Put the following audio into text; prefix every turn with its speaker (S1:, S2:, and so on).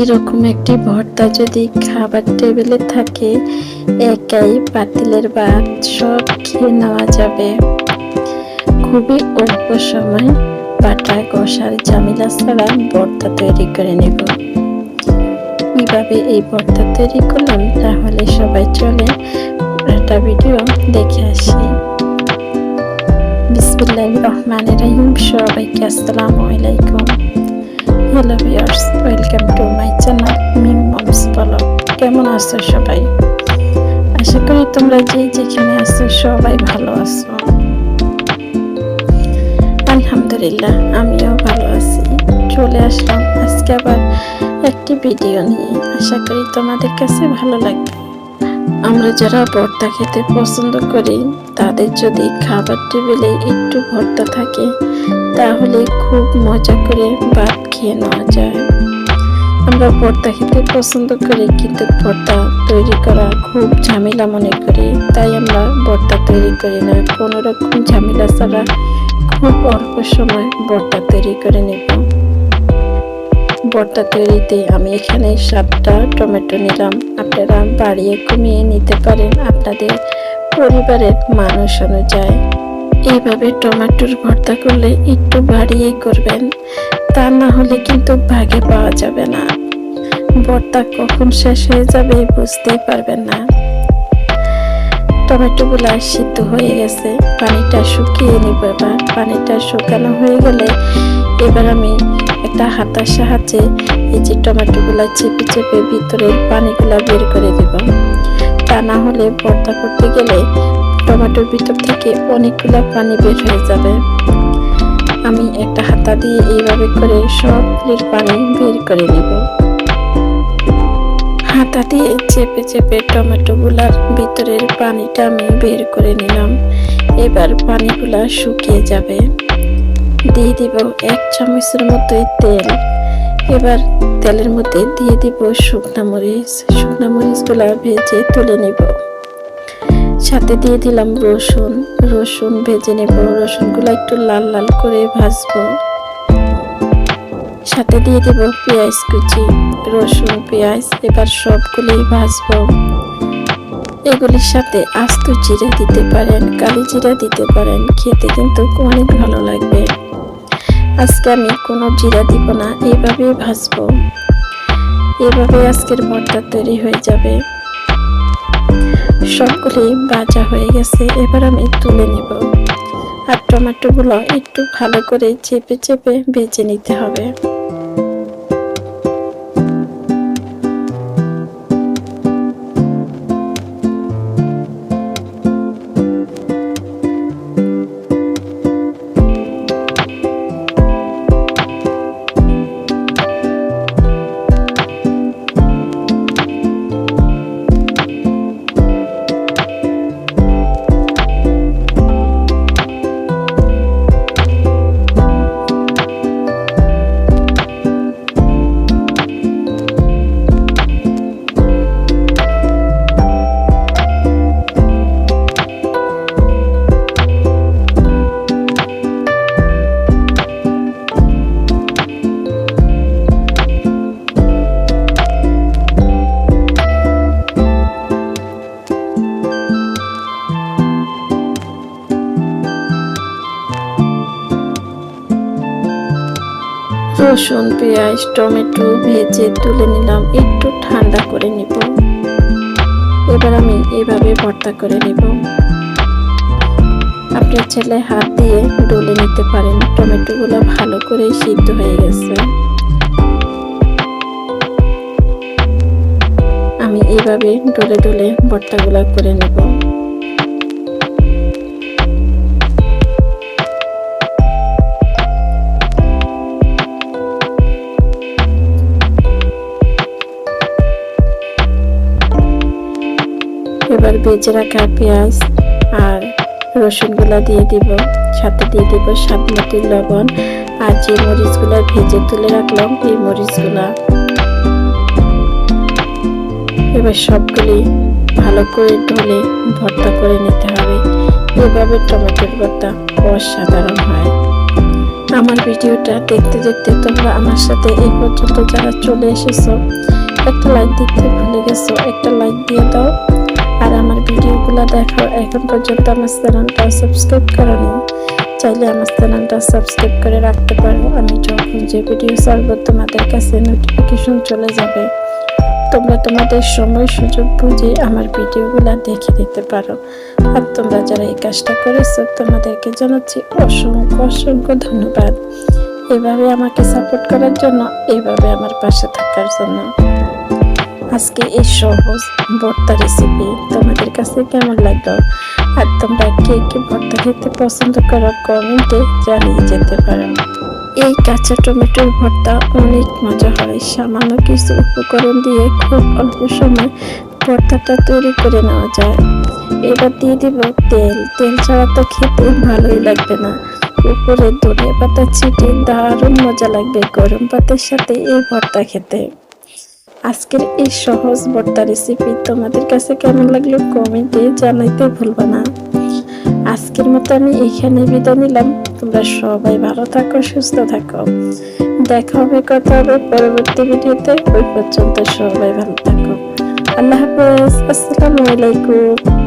S1: এরকম একটি ভর্তা যদি খাবার টেবিলে থাকে, একাই পাতিলের ভাত সব খেয়ে নেওয়া যাবে। খুবই অল্প সময় বাটা কষার ঝামেলা ছাড়া ভর্তা তৈরি করে নেব। কীভাবে এই ভর্তা তৈরি করলাম তাহলে সবাই চলে একটা ভিডিও দেখে আসি। বিসমিল্লাহ রহমান রহিম, সবাইকে আসসালামু আলাইকুম। Hello viewers, welcome to my channel Mim moms বলো কেমন আছো সবাই? আশা করি তোমরা যে যেখানে আছো সবাই ভালো আছো। আলহামদুলিল্লাহ, আমিও ভালো আছি। চলে আসলাম আজকে আবার একটি ভিডিও নিয়ে। আশা করি তোমাদের কাছে ভালো লাগবে। আমরা যারা ভর্তা খেতে পছন্দ করি, তাদের যদি খাবার টেবিলে একটু ভর্তা থাকে তাহলে খুব মজা করে ভাত খেয়ে নেওয়া যায়। আমরা ভর্তা খেতে পছন্দ করি, কিন্তু ভর্তা তৈরি করা খুব ঝামেলা মনে করি। তাই আমরা ভর্তা তৈরি করি না। কোনো রকম ঝামেলা ছাড়া খুব অল্প সময় ভর্তা তৈরি করে নেব। ভর্তা তৈরিতে আমি এখানে সাতটা টমেটো নিলাম। আপনারা বাড়িয়ে কমিয়ে নিতে পারেন। আপনাদের পরিবারের মানুষ অনুযায়ী। এইভাবে টমেটোর ভর্তা করলে একটু বাড়িয়ে করবেন। তা না হলে কিন্তু ভাগে পাওয়া যাবে না। ভর্তা কখন শেষ হয়ে যাবে বুঝতেই পারবেন না। টমেটোগুলো সিদ্ধ হয়ে গেছে, পানিটা শুকিয়ে নিব এবার। পানিটা শুকানো হয়ে গেলে এবার আমি একটা হাতার সাহায্যে এই যে টমেটোগুলো চেপে চেপে ভিতরের পানিগুলো বের করে দেব। তা না হলে ভর্তা করতে গেলে টমেটোর ভিতর থেকে অনেকগুলো পানি বের হয়ে যাবে। আমি একটা হাতা দিয়ে এইভাবে করে সবগুলির পানি বের করে নেব। হাতা দিয়ে চেপে চেপে টমেটোগুলার ভিতরের পানিটা আমি বের করে নিলাম। এবার পানিগুলা শুকিয়ে যাবে। দিয়ে দিব এক চামচের মতোই তেল। এবার তেলের মধ্যে দিয়ে দিব শুকনা মরিচ। শুকনা মরিচগুলা ভেজে তুলে নেব। সাথে দিয়ে দিলাম রসুন। রসুন ভেজে নেব। রসুনগুলো একটু লাল লাল করে ভাজবো। সাথে দিয়ে দেব পেঁয়াজ কুচি, রসুন, পেঁয়াজ, এবার সবগুলোই ভাজবো। এগুলির সাথে আস্ত জিরে দিতে পারেন, কালি জিরা দিতে পারেন, খেতে কিন্তু অনেক ভালো লাগবে। আজকে আমি কোনো জিরা দিব না এইভাবেই ভাজবো। এভাবে আজকের ভর্তা তৈরি হয়ে যাবে। সবগুলি ভাজা হয়ে গেছে, এবার আমি তুলে নেব। আর টমেটোগুলো একটু ভালো করে চেপে চেপে বেজে নিতে হবে। রসুন, পেঁয়াজ, টমেটো ভেজে তুলে নিলাম। একটু ঠান্ডা করে নিব। এবার আমি এভাবে ভর্তা করে নেব। আপনার ছেলে হাত দিয়ে ডলে নিতে পারেন। টমেটোগুলো ভালো করে সিদ্ধ হয়ে গেছে। আমি এভাবে ডলে ডলে ভর্তাগুলো করে নেব। এবার বেজে রাখা পেঁয়াজ আর রসুনগুলা দিয়ে দিব, সাথে দিয়ে দিব স্বাদ মতো লবণ আর যে মরিচগুলো ভেজে তুলে রাখলাম, এই মরিচগুলো। এবার সবগুলি ভালো করে ঢলে ভর্তা করে নিতে হবে। এভাবে টমেটোর ভর্তা অসাধারণ হয়। আমার ভিডিওটা দেখতে দেখতে তোমরা আমার সাথে এই পর্যন্ত যারা চলে এসেছ, একটা লাইক দিতে ভুলে গেছো, একটা লাইক দিয়ে দাও। আর আমার ভিডিওগুলো দেখো এখন পর্যন্ত আমার চ্যানেলটা সাবস্ক্রাইব করনি, চাইলে আমার চ্যানেলটা সাবস্ক্রাইব করে রাখতে পারো। আমি যখন যে ভিডিও ছাড়বো, তোমাদের কাছে নোটিফিকেশন চলে যাবে। তোমরা তোমাদের সময় সুযোগ বুঝে আমার ভিডিওগুলো দেখে দিতে পারো। আর তোমরা যারা এই কাজটা করেছ, তোমাদেরকে জানাচ্ছি অসংখ্য অসংখ্য ধন্যবাদ। এভাবে আমাকে সাপোর্ট করার জন্য এভাবে আমার পাশে থাকার জন্য। আজকে এই সহজ ভর্তা রেসিপি তোমাদের কাছে কেমন লাগল? আর তোমরা কে কে ভর্তা খেতে পছন্দ করো কমেন্টে জানিয়ে যেতে পারো। এই কাঁচা টমেটোর ভর্তা অনেক মজা হয়। সামান্য কিছু উপকরণ দিয়ে খুব অল্প সময় ভর্তাটা তৈরি করে নেওয়া যায়। এবার দিয়ে দিব তেল। তেল ছাড়া তো খেতে ভালোই লাগবে না। উপরে ধনে পাতা ছিটে দারুণ মজা লাগবে গরম ভাতের সাথে এই ভর্তা খেতে। আজকের এই সহজ ভর্তা রেসিপি তোমাদের কাছে কেমন লাগল কমেন্টে জানাইতে ভুলবো না। আজকের মতো আমি এখানে বিদায় নিলাম। তোমরা সবাই ভালো থাকো, সুস্থ থাকো। দেখা হবে কথা হবে পরবর্তী ভিডিওতে। ওই পর্যন্ত সবাই ভালো থাকো। আল্লাহ হাফেজ। আসসালামু আলাইকুম।